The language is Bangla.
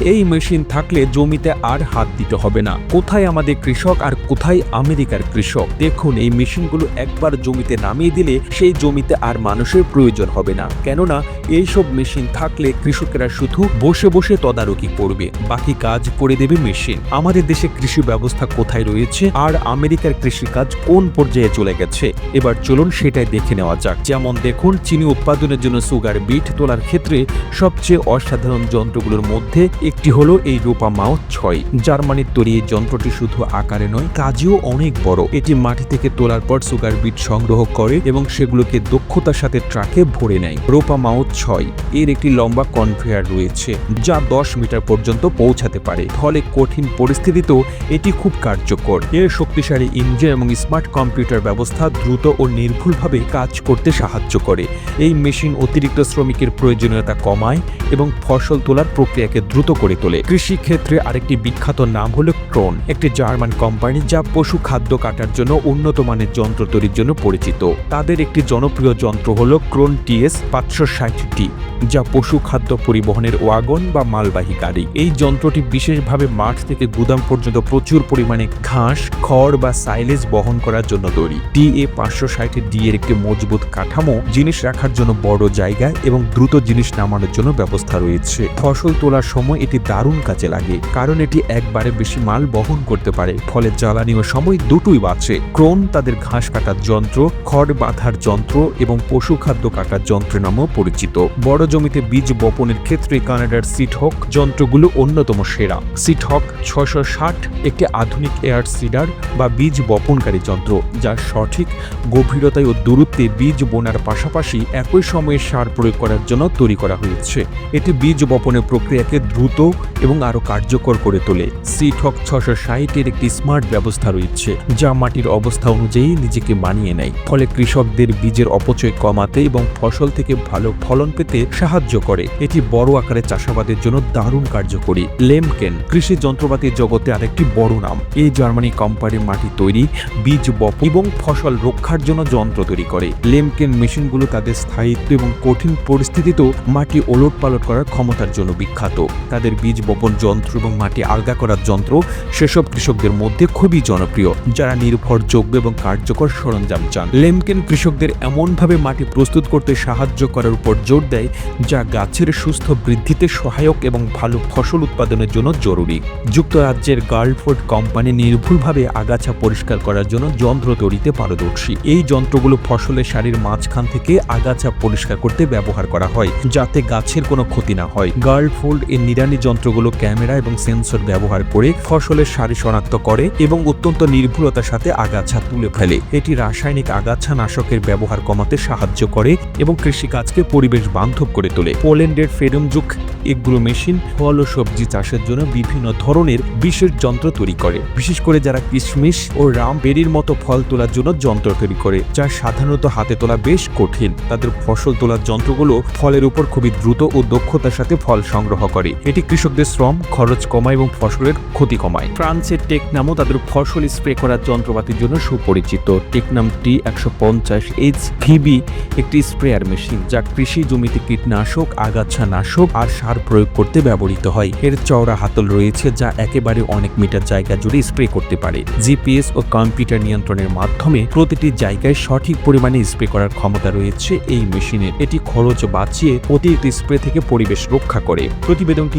এই মেশিন থাকলে জমিতে আর হাত দিতে হবে না। কোথায় আমাদের কৃষক আর কোথায় আমেরিকার কৃষক? দেখুন, এই মেশিনগুলো একবার জমিতে নামিয়ে দিলে সেই জমিতে আর মানুষের প্রয়োজন হবে না। কেননা, এইসব মেশিন থাকলে কৃষকেরা শুধু বসে বসে তদারকি করবে, বাকি কাজ করে দেবে মেশিন। আমাদের দেশে কৃষি ব্যবস্থা কোথায় রয়েছে আর আমেরিকার কৃষিকাজ কোন পর্যায়ে চলে গেছে? এবার চলুন সেটাই দেখে নেওয়া যাক। যেমন দেখুন, চিনি উৎপাদনের জন্য সুগার বিট তোলার ক্ষেত্রে সবচেয়ে অসাধারণ যন্ত্রগুলোর মধ্যে একটি হলো এই রূপা মাউথ ছয়। জার্মানির তৈরি এই যন্ত্রটি শুধু আকারে নয়, কাজেও অনেক বড়। এটি মাটি থেকে তোলার পর সুগার বিট সংগ্রহ করে এবং সেগুলোকে দক্ষতার সাথে ট্রাকে ভরে নেয়। রোপা মাউথ ছয়। এর একটি লম্বা কনভেয়ার রয়েছে, যা দশ মিটার পর্যন্ত পৌঁছাতে পারে। ফলে কঠিন পরিস্থিতিতেও এটি খুব কার্যকর। এর শক্তিশালী ইঞ্জিন এবং স্মার্ট কম্পিউটার ব্যবস্থা দ্রুত ও নির্ভুলভাবে কাজ করতে সাহায্য করে। এই মেশিন অতিরিক্ত শ্রমিকের প্রয়োজনীয়তা কমায় এবং ফসল তোলার প্রক্রিয়াকে দ্রুত করে তোলে। কৃষি ক্ষেত্রে আরেকটি বিখ্যাত নাম হলো ক্রোন, একটি জার্মান কোম্পানি যা পশু খাদ্য কাটার জন্য উন্নত মানের যন্ত্র তৈরির জন্য পরিচিত। তাদের একটি জনপ্রিয় যন্ত্র হলো ক্রোন টিএস পাঁচশো ষাটটি, যা পশু খাদ্য পরিবহনের ওয়াগন বা মালবাহী গাড়ি। এই যন্ত্রটি বিশেষভাবে মাঠ থেকে গুদাম পর্যন্ত প্রচুর পরিমাণে ঘাস, খড় বা সাইলেজ বহন করার জন্য তৈরি। টিএ পাঁচশো ষাটের ডি এর একটি মজবুত কাঠামো, জিনিস রাখার জন্য বড় জায়গা এবং দ্রুত জিনিস নামানোর জন্য ব্যবস্থা রয়েছে। ফসল তোলার সময় এটি দারুণ কাজে লাগে, কারণ এটি একবারে বেশি মাল বহন করতে পারে। ফলে জ্বালানি ও সময় দুটোই বাঁচে। ক্রোন তাদের ঘাস কাটার যন্ত্র, খড় বাঁধার যন্ত্র এবং পশু খাদ্য কাটার যন্ত্র নামেও পরিচিত। বড় জমিতে বীজ বপনের ক্ষেত্রে কানাডার সিটহক যন্ত্রগুলো অন্যতম সেরা। সিটহক ছয়শো ষাট একটি আধুনিক এয়ার সিডার বা বীজ বপনকারী যন্ত্র, যা সঠিক গভীরতায় ও দূরত্বে বীজ বোনার পাশাপাশি একই সময়ে সার প্রয়োগ করার জন্য তৈরি করা হয়েছে। এটি বীজ বপনের প্রক্রিয়াকে দ্রুত এবং আরও কার্যকর করে তোলে। সিটহক ছশো ষাটের একটি স্মার্ট ব্যবস্থা রয়েছে, যা মাটির অবস্থা অনুযায়ী নিজেকে মানিয়ে নেয়। ফলে কৃষকদের বীজের অপচয় কমাতে এবং ফসল থেকে ভালো ফলন পেতে সাহায্য করে। এটি বড় আকারে চাষাবাদের জন্য দারুণ কার্যকরী। লেমকেন কৃষি যন্ত্রপাতির জগতে আরেকটি বড় নাম। এই জার্মানি কোম্পানির মাটি তৈরি, বীজ বপ এবং ফসল রক্ষার জন্য যন্ত্র তৈরি করে। লেমকেন মেশিনগুলো তাদের স্থায়িত্ব এবং কঠিন পরিস্থিতিতেও মাটি ওলট পালট করার ক্ষমতার জন্য বিখ্যাত। তাদের বীজ বপন যন্ত্র এবং মাটি আলগা করার যন্ত্র সেসব কৃষকদের মধ্যে খুবই জনপ্রিয়, যারা নির্ভরযোগ্য এবং কার্যকর সরঞ্জাম চান। লেমকেন কৃষকদের এমনভাবে মাটি প্রস্তুত করতে সাহায্য করার উপর জোর দেয়, যা গাছের সুস্থ বৃদ্ধিতে সহায়ক এবং ভালো ফসল উৎপাদনের জন্য জরুরি। যুক্তরাজ্যের গার্লফোর্ড কোম্পানি নির্ভুলভাবে আগাছা পরিষ্কার করার জন্য যন্ত্র তৈরিতে পারদর্শী। এই যন্ত্রগুলো ফসলের সারির মাঝখান থেকে আগাছা পরিষ্কার করতে ব্যবহার করা হয়, যাতে গাছের কোনো ক্ষতি না হয়। গার্লফোল্ড এর নিরানি যন্ত্রগুলো ক্যামেরা এবং সেন্সর ব্যবহার করে ফসলের সারি শনাক্ত করে এবং অত্যন্ত নির্ভুলতার সাথে আগাছা তুলে ফেলে। এটি রাসায়নিক আগাছা নাশকের ব্যবহার কমাতে সাহায্য করে এবং কৃষিকাজকে পরিবেশ বান্ধব করে তোলে। পোল্যান্ডের ফেরমযুগ এগুলো মেশিন ফল ও সবজি চাষের জন্য বিভিন্ন ধরনের বিশেষ যন্ত্র তৈরি করে। বিশেষ করে যারা কিশমিশ ও রাম বেরির মতো ফল তোলার জন্য যন্ত্র তৈরি করে, যা সাধারণত হাতে তোলা বেশ কঠিন। তাদের ফসল তোলার যন্ত্রগুলো ফলের উপর খুবই দ্রুত ও দক্ষতার সাথে ফল সংগ্রহ করে। এটি কৃষকদের শ্রম, খরচ কমায় এবং ফসলের ক্ষতি কমায়। ফ্রান্সের টেকনামও তাদের ফসল স্প্রে করার যন্ত্রপাতির জন্য সুপরিচিত। টেকনাম টি একশো পঞ্চাশ এইচ ভিবি একটি স্প্রেয়ার মেশিন যা কৃষি জমিতে কীটনাশক, আগাছা নাশক আর সার প্রয়োগ করতে ব্যবহৃত হয়। এর চওড়া হাতল রয়েছে যা একেবারে অনেক মিটার জায়গা জুড়ে স্প্রে করতে পারে। জিপিএস ও কম্পিউটার নিয়ন্ত্রণের মাধ্যমে প্রতিটি জায়গায় সঠিক পরিমাণে স্প্রে করার ক্ষমতা রয়েছে এই মেশিনের। এটি খরচ বাঁচিয়ে অতিরিক্ত স্প্রে থেকে পরিবেশ রক্ষা করে। প্রতিবেদনটি